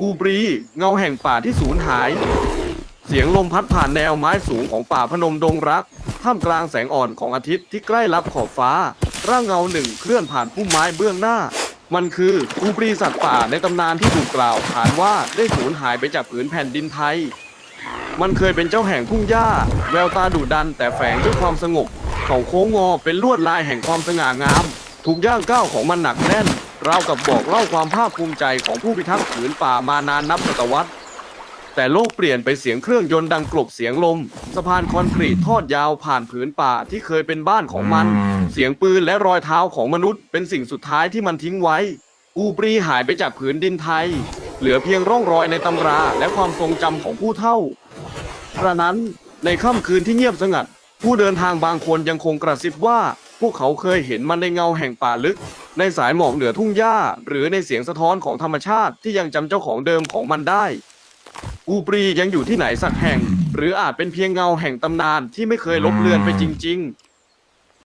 กูบรีเงาแห่งป่าที่สูญหาย เสียงลมพัดผ่านแนวไม้สูงของป่าพนมดงรัก ท่ามกลางแสงอ่อนของอาทิตย์ที่ใกล้ลับขอบฟ้า ร่างเงาหนึ่งเคลื่อนผ่านพุ่มไม้เบื้องหน้า มันคือกูบรีสัตว์ป่าในตำนานที่ถูกกล่าวขานว่าได้สูญหายไปจากผืนแผ่นดินไทย มันเคยเป็นเจ้าแห่งทุ่งหญ้า แววตาดุดันแต่แฝงด้วยความสงบเขาโค้งงอเป็นลวดลายแห่งความสง่างาม ทุกย่างก้าวของมันหนักแน่น ราวกับบอกเล่าความภาคภูมิใจของผู้พิทักษ์ผืนป่ามานานนับศตวรรษ แต่โลกเปลี่ยนไปเสียงเครื่องยนต์ดังกลบเสียงลม สะพานคอนกรีตทอดยาวผ่านผืนป่าที่เคยเป็นบ้านของมัน เสียงปืนและรอยเท้าของมนุษย์ เป็นสิ่งสุดท้ายที่มันทิ้งไว้ อูปรีหายไปจากผืนดินไทย เหลือเพียงร่องรอยในตำราและความทรงจำของผู้เฒ่า กระนั้นในค่ำคืนที่เงียบสงัด ผู้เดินทางบางคนยังคงกระซิบว่า พวกเขาเคยเห็นมันในเงาแห่งป่าลึก ในสายหมอกเหนือทุ่งหญ้า หรือในเสียงสะท้อนของธรรมชาติที่ยังจำเจ้าของเดิมของมันได้ อูปรียังอยู่ที่ไหนสักแห่ง หรืออาจเป็นเพียงเงาแห่งตำนานที่ไม่เคยลบเลือนไปจริง ๆ